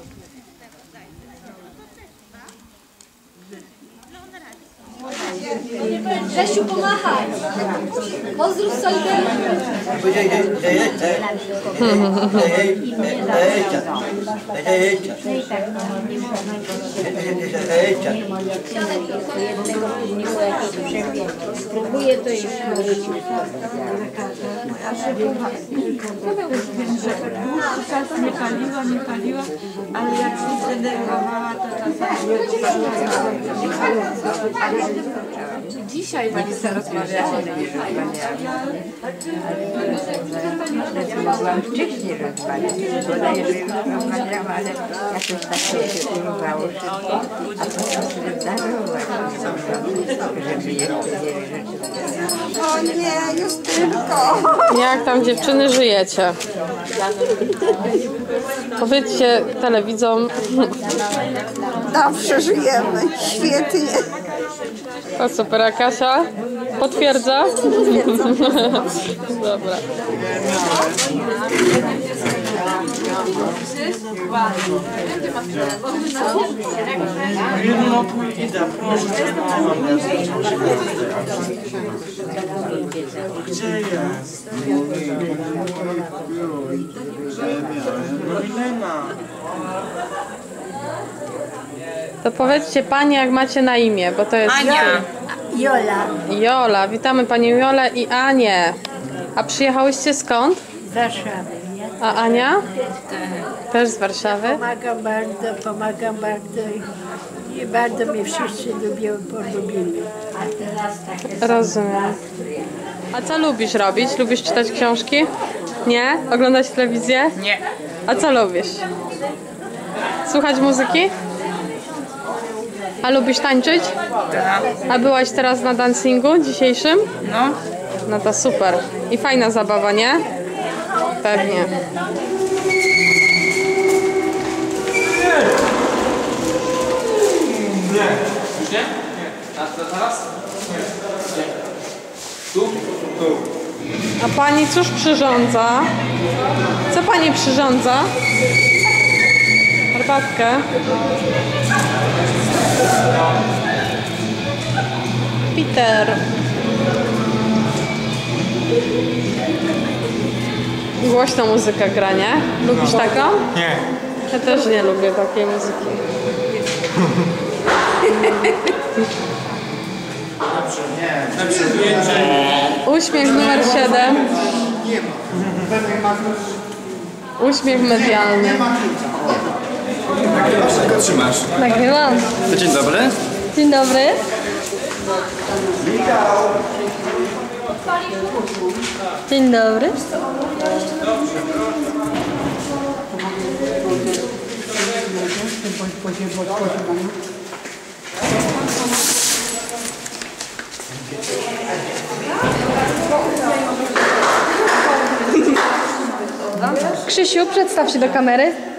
Gracias. Grzesiu, pomachaj. Pozdrów Solidarność. Próbuję to już wrócić. Dłuższy czas nie paliła, nie paliła, ale jak się zdenerwowała, to czasami Dzisiaj pani rozmawiała. Mogłam wcześniej rozmawiać, podaję, że już rozmawiałam, ale jakoś tak się szybko, a potem sobie darować, żeby jeszcze wiele rzeczy O nie, Justynko! Jak tam dziewczyny żyjecie? Powiedzcie telewidzom, Dobrze żyjemy, świetnie. To super, a Kasia potwierdza? Dobra. Gdzie jest? No. To powiedzcie Pani, jak macie na imię, bo to jest Jola, Jola. Witamy Panią Jolę i Anię. A przyjechałyście skąd? z Warszawy, nie? A Ania? Też z Warszawy. Pomagam bardzo, pomagam bardzo i, i bardzo mnie wszyscy lubią, polubili. Rozumiem. A co lubisz robić? Lubisz czytać książki? Nie? Oglądać telewizję? Nie. A co lubisz? Słuchać muzyki? A lubisz tańczyć? Tak. A byłaś teraz na dancingu dzisiejszym? No. No to super. I fajna zabawa, nie? Pewnie. Już nie? Nie. A teraz? Nie. Nie. Tu? Tu. A pani cóż przyrządza? Co pani przyrządza? Herbatkę. Peter. Głośno muzyka gra, nie? Lubisz taką? Nie. Ja też nie lubię takiej muzyki. Lepsze zdjęcie. Uśmiech numer 7. Uśmiech medialny. Czego trzymasz? Nagrywam. Dzień dobry. Dzień dobry. Dzień dobry. Krzysiu, przedstaw się do kamery.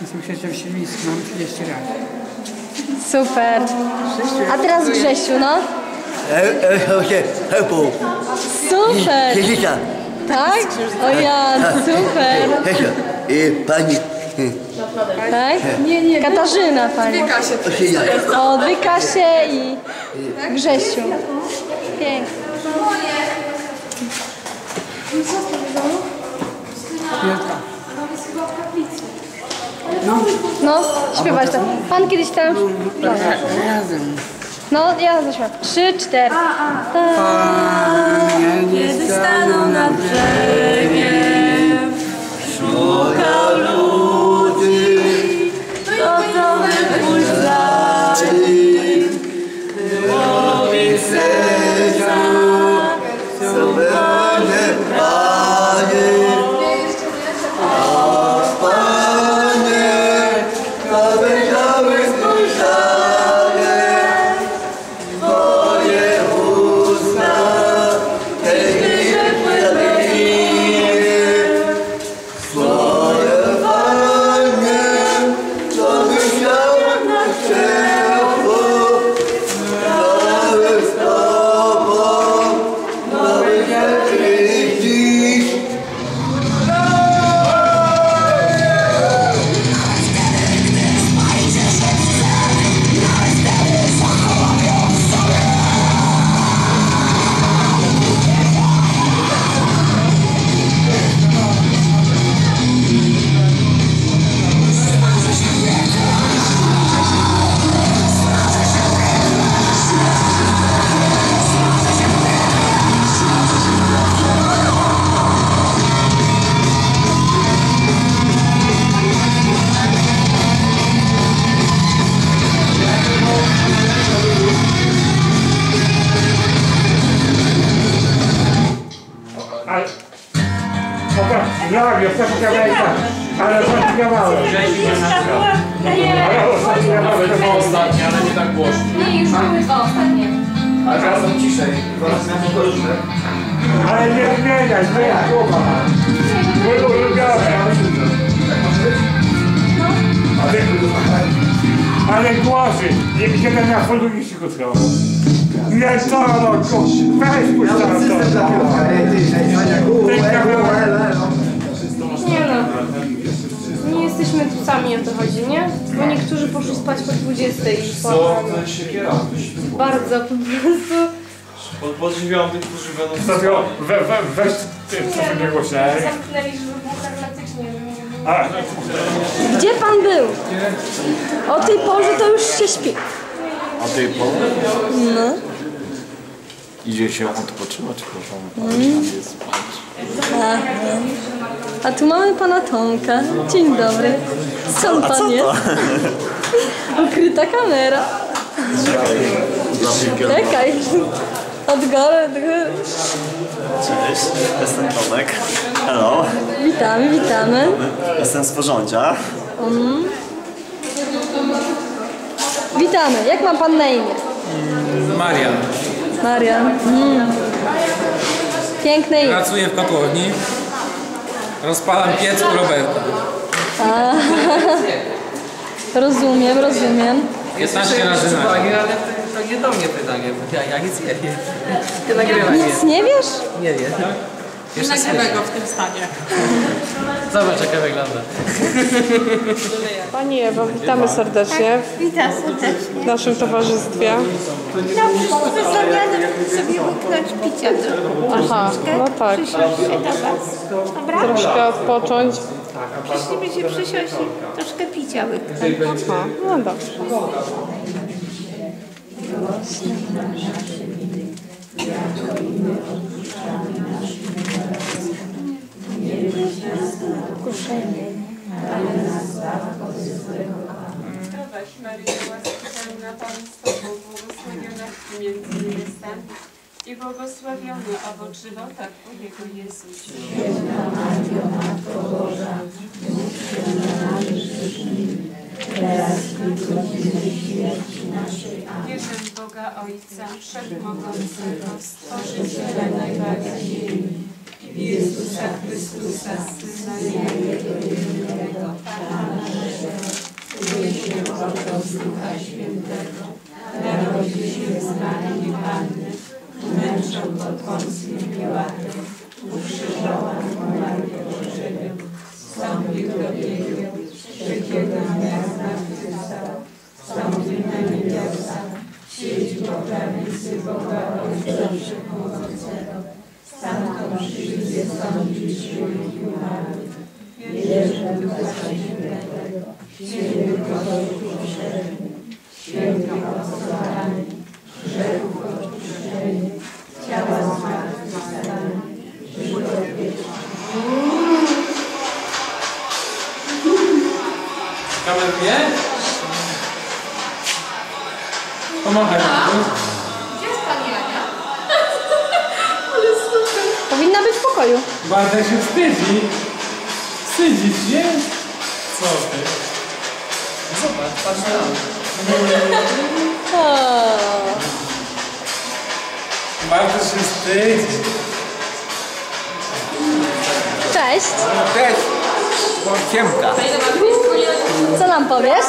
Jestem Krzysztof Śliwiński, mam 30 lat. Super. A teraz Grzesiu, no. Super. Jessica, Tak? O ja, super. Hesia i pani Tak? Nie, nie. Katarzyna pani. Osia. O, dwie Kasie i Grzesiu. Pięknie. Piątka. No, śpiewać to. Pan kiedyś tam... Razem. No, ja zaśpiewam. Trzy, cztery. Kiedy staną na Twoje Zrobię, ostatni kawałek tak. Ale ostatni kawałek. Ale ostatni kawałek to było Ostatnie, ale nie tak głośno. Nie, już były dwa ostatnie. Ale teraz są ciszej. Zaraz miałem pokorzyżne. Ale nie zmieniaj, zmieniaj słowa. Mój ulubiony. Ale, ale głosy. Nie jeden na folu liściku trzeba. Nie to, no, weź puść to, to. Ten kawałek. Nie no. Nie jesteśmy tu sami o to chodzi, nie? Bo niektórzy poszli spać po 20 i Co? siekiera. Bardzo po prostu... Pod, podziwiam tych, którzy będą Ostatnio, we, we, weź ty, co sobie głośniej. Zamknęli, żeby było hermetycznie, żeby nie było... A, Gdzie pan był? O tej porze to już się śpi. A ty po? No. Idzie się odpoczywać, proszę. Mm. jest spać. A tu mamy pana Tomka. Dzień dobry. Skąd pan jest? Ukryta kamera. Czekaj. Od góry, od góry. Cześć, jestem Tomek. Hello, Witamy, witamy. jestem z porządzia. Witamy. Jak ma pan na imię? Marian. Marian. Mm. Piękne imię. Pracuję w kotłowni. Rozpalam piec u Roberta. A, rozumiem, rozumiem. 15 razy na dzień. ale to, to nie do mnie pytanie, bo ja, ja nic nie wiem. Nie nagrywaj mnie. Nic nie wiesz? Nie wiem. Jeszcze Nagrywaj go w tym stanie. Zobacz jak ja wygląda. Pani Ewo, witamy serdecznie Witam serdecznie. w naszym towarzystwie. No, przez zamianę sobie łyknąć picia Aha, no tak. Przysiąść się do Was. Dobra? Troszkę odpocząć. Przyślimy się przysiąść i troszkę picia łyknąć. Aha, no dobrze. Zdrowaś Maryjo, łaski pełna Pan z Tobą, między niewiastami i błogosławiony owoc żywota Twojego Jezus. Wierzę w Boga Ojca Wszechmogącego, Stworzyciela nieba i ziemi i w Jezusa Chrystusa, Syna Jego jedynego, Pana naszego, który się począł z Ducha Świętego, narodził się z Maryi Panny, męczał pod Pąckim Piłatem, ukrzyżował, umarł i przeżył, wstąpił do piekieł, trzeciego dnia zmartwychwstał, wstąpił na niebiosa, siedzi po prawicy Boga Ojca Wszechmogącego, stamtąd przyjdzie sądzić żywych i umarłych. Wierzę w Ducha Świętego, świętych Kościół powszechny, Kameruje? Pomachaj. Gdzie jest pani Ania? Ale super. Powinna być w pokoju. Bartek się wstydzi. Wstydzisz się? Co ty? Zobacz, patrz na O. Bartek się wstydzi. Cześć. Cześć! Siemka. Co nam powiesz?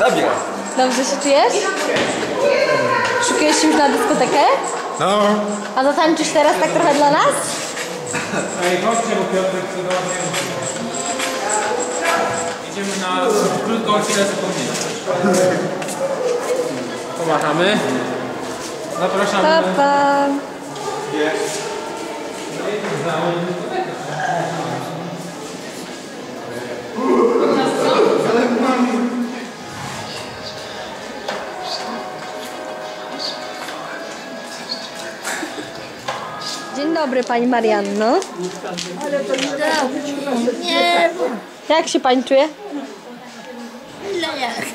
Dobrze. Dobrze się czujesz? Szukujesz się już na dyskotekę? No. A zatańczysz teraz tak trochę dla nas? Ej, chodźcie, bo Piotrek chce do mnie. Idziemy na krótką chwilę zapomnienia. Pomachamy. Zapraszamy. Pa, pa. Dobry Pani Marianno. Nie, Jak się Pani czuje? ile jak.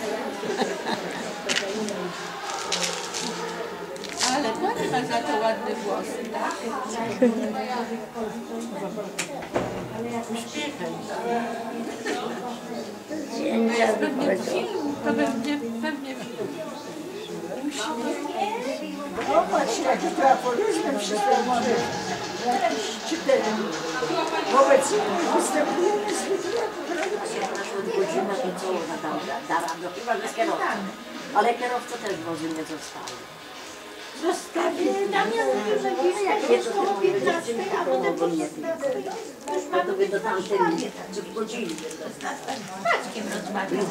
Ale pani ma za to ładne włosy, tak? Pewnie film, to pewnie, pewnie film. Popatrz, jaki trafoluzm przystępuje. Czytelnik. Wobec nich występujemy zwykle Godzina to co ona tam chyba z. Ale kierowca też wozy nie zostawił. Zostawię, Damian mówił, że dziś jak jest koło 15, a potem po 16. Już A to by do tamtej godziny. Maćkiem rozmawiał.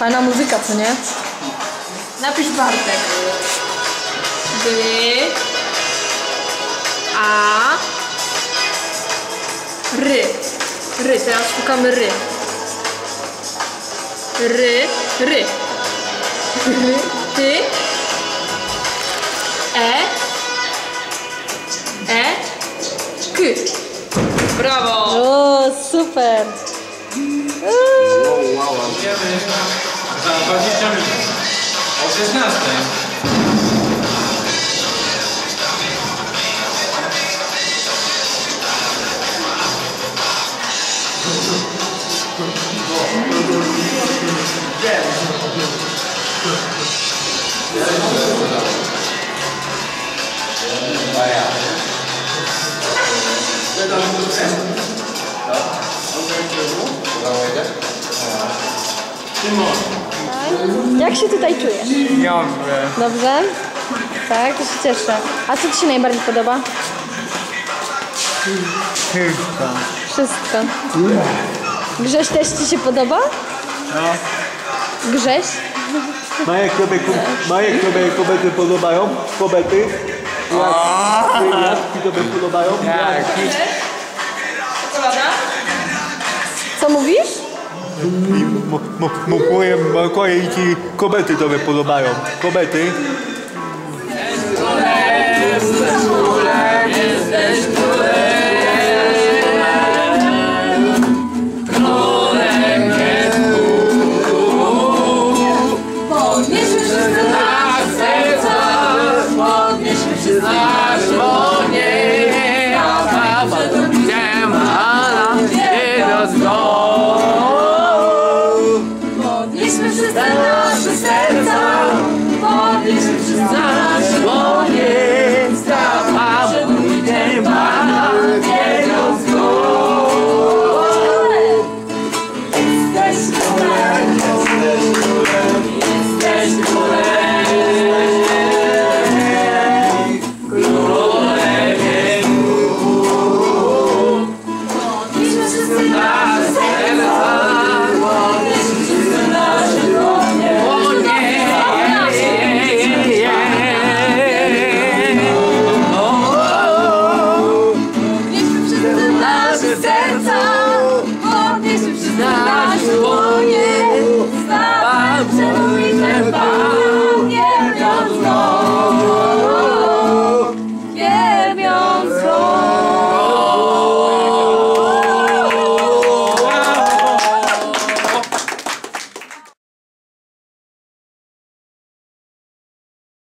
Fajna muzyka, co nie? Napisz Bartek. By. A. Ry. Ry, teraz szukamy ry. Ry, ry. Ry, ty. E. E. K. Brawo! O, super! Wiemy za 20 minut. O 16. Jak się tutaj czujesz? Dobrze. Dobrze? Tak, to się cieszę. A co Ci się najbardziej podoba? Wszystko. Wszystko. Grześ też Ci się podoba? No. Grześ? Majek tobie, Majek tobie kobiety podobają? Kobiety? Jak, jak ci tobie podobają? Tak. Co mówisz? Moje, moje ci kobiety tobie podobają. Kobiety?